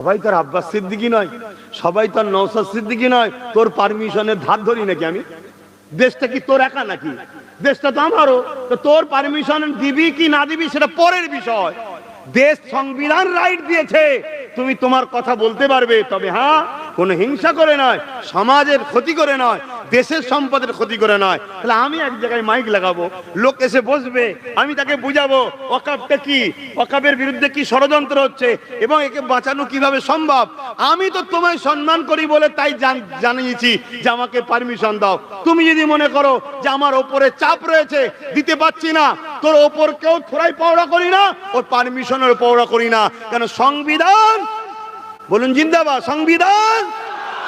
সবাই তোর আব্বাস সিদ্দিকি নয়, সবাই তোর নৌসাদ সিদ্দিকি নয়, তোর পারমিশনের ধার ধরি নাকি আমি? দেশটা কি তোর একা নাকি? দেশটা তো আমারও। তোর পারমিশন দিবি কি না দিবি সেটা পরের বিষয়। দেশ সংবিধান রাইট দিয়েছে। তুমি তোমার কথা বলতে পারবে, তবে হ্যাঁ কোনো হিংসা করে নয়, সমাজের ক্ষতি করে নয়, দেশের সম্পদের ক্ষতি করে নয়। তাহলে আমি এক জায়গায় মাইক লাগাবো, লোক এসে বসবে, আমি তাকে বুঝাবো ওকাবটা কি ওকাবের বিরুদ্ধে কি ষড়যন্ত্র হচ্ছে এবং একে বাঁচানো কীভাবে সম্ভব? আমি তো তোমায় সম্মান করি বলে তাই জান- জানিয়েছি যে আমাকে পারমিশন দাও। তুমি যদি মনে করো যে আমার ওপরে চাপ রয়েছে, দিতে পারছি না, তোর ওপর কেউ থোড়াই পাওড়া করি না, ওর পারমিশনের পাওড়া করি না। কেন সংবিধান? বলুন জিন্দাবাদ, সংবিধান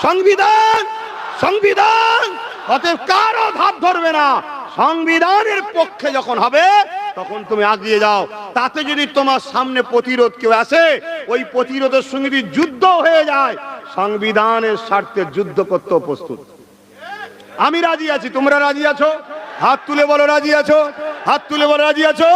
সংবিধান সংবিধান। অতএব কারও ধার ধরবে না। সংবিধানের পক্ষে যখন হবে, তখন তুমি আগিয়ে যাও। তাতে যদি তোমার সামনে প্রতিরোধ কেউ আসে, ওই প্রতিরোধের সঙ্গে যদি যুদ্ধ হয়ে যায়, সংবিধানের স্বার্থে যুদ্ধ করতে প্রস্তুত। আমি রাজি আছি। তোমরা রাজি আছো? হাত তুলে বলো, রাজি আছো? হাত তুলে বলো, রাজি আছো?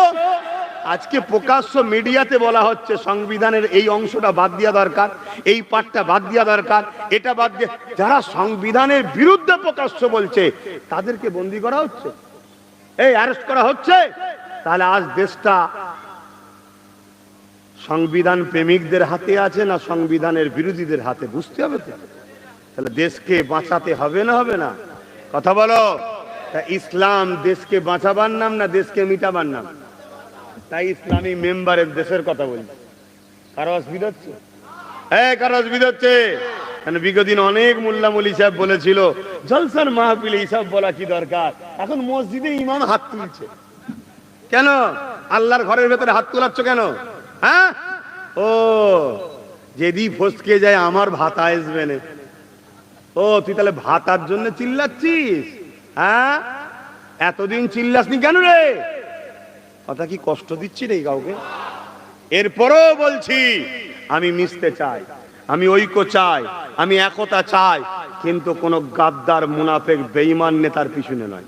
আজকে প্রকাশ্য মিডিয়াতে বলা হচ্ছে সংবিধানের এই অংশটা বাদ দেওয়া দরকার, এই পাঠটা বাদ দেওয়া দরকার, এটা বাদ দিয়ে যারা সংবিধানের বিরুদ্ধে প্রকাশ্য বলছে, তাদেরকে বন্দি করা হচ্ছে? এই অ্যারেস্ট করা হচ্ছে? তাহলে আজ দেশটা সংবিধান প্রেমিকদের হাতে আছে না সংবিধানের বিরোধীদের হাতে? বুঝতে হবে তো। তাহলে দেশকে বাঁচাতে হবে না হবে না? কথা বলো। ইসলাম দেশকে বাঁচাবার নাম না দেশকে মিটাবার নাম? তাই ইসলামী মেম্বারের দেশের কথা বলছি কারও অসুবিধা হচ্ছে? হ্যাঁ কারও অসুবিধা হচ্ছে। কেন বিগত দিন অনেক মোল্লা মলি সাহেব বলেছিল, জলসার মাহফিলে এইসব বলা কি দরকার? এখন মসজিদে ইমাম হাত তুলছে। কেন? আল্লাহর ঘরের ভেতরে হাত তোলাচ্ছ কেন? হ্যাঁ? ও, যেদি ফসকে যায় আমার ভাতা আসবে ও, তুই তাহলে ভাতার জন্য চিল্লাচ্ছিস? হ্যাঁ? এতদিন চিল্লাসনি কেন রে? কথা কি কষ্ট দিচ্ছি রে কাউকে? এরপরও বলছি, আমি মিশতে চাই, আমি ঐক্য চাই, আমি একতা চাই, কিন্তু কোন গাদ্দার, মুনাফেক বেইমান নেতার পিছনে নয়।